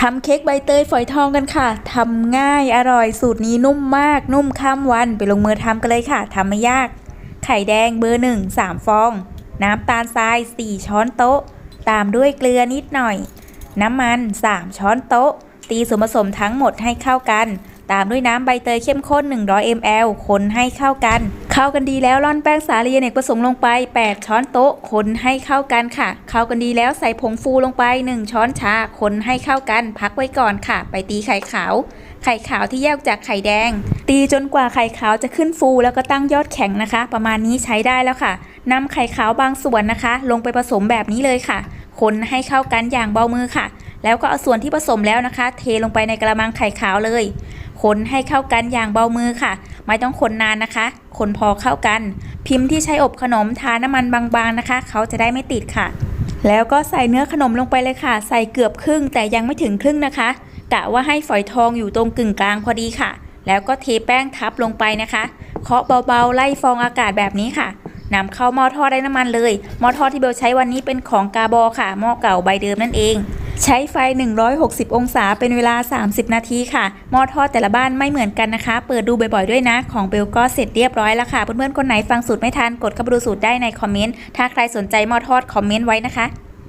ทำเค้กใบเตยฝอยทองกันค่ะทำง่ายอร่อยสูตรนี้นุ่มมาก นุ่มข้ามวันไปลงมือทำกันเลยค่ะทำไม่ยาก ไข่แดงเบอร์หนึ่งสามฟอง น้ำตาลทราย4ช้อนโต๊ะ ตามด้วยเกลือนิดหน่อย น้ำมัน3ช้อนโต๊ะ ตีส่วนผสมทั้งหมดให้เข้ากัน ตามด้วยน้ำใบเตยเข้มข้น 100 ml คนให้เข้ากัน เข้ากันดีแล้วร่อนแป้งสาลีอเนกประสงค์ลงไป 8 ช้อนโต๊ะคนให้เข้ากันค่ะ เข้ากันดีแล้วใส่ผงฟูลงไป 1 ช้อนชาคนให้เข้ากัน พักไว้ก่อนค่ะ ไปตีไข่ขาว ไข่ขาวที่แยกออกจากไข่แดง ตีจนกว่าไข่ขาวจะขึ้นฟูแล้วก็ตั้งยอดแข็งนะคะ ประมาณนี้ใช้ได้แล้วค่ะนำไข่ขาวบางส่วนนะคะ ลงไปผสมแบบนี้เลยค่ะ คนให้เข้ากันอย่างเบามือค่ะ แล้วก็เอาส่วนที่ผสมแล้วนะคะ เทลงไปในกระมังไข่ขาวเลย คนให้เข้ากันอย่างเบามือค่ะ ไม่ต้องคนนานนะคะ คนพอเข้ากัน พิมพ์ที่ใช้อบขนมทาน้ำมันบางๆนะคะ เขาจะได้ไม่ติดค่ะ แล้วก็ใส่เนื้อขนมลงไปเลยค่ะ ใส่เกือบครึ่งแต่ยังไม่ถึงครึ่งนะคะกะว่าให้ฝอยทองอยู่ตรงกึ่งกลางพอดีค่ะ แล้วก็เทแป้งทับลงไปนะคะเคาะเบาๆ ไล่ฟองอากาศแบบนี้ค่ะนำเข้าหม้อทอดได้น้ำมันเลยหม้อทอดที่เบลใช้วันนี้เป็นของกาบอค่ะหม้อเก่าใบเดิมนั่นเอง ใช้ไฟ 160 องศาเป็นเวลา 30 นาทีค่ะ หม้อทอดแต่ละบ้านไม่เหมือนกันนะคะ เปิดดูบ่อยๆด้วยนะ ของเบลก็เสร็จเรียบร้อยแล้วค่ะ เพื่อนๆ คนไหนฟังสูตรไม่ทัน กดเข้าไปดูสูตรได้ในคอมเมนต์ ถ้าใครสนใจหม้อทอดคอมเมนต์ไว้นะคะ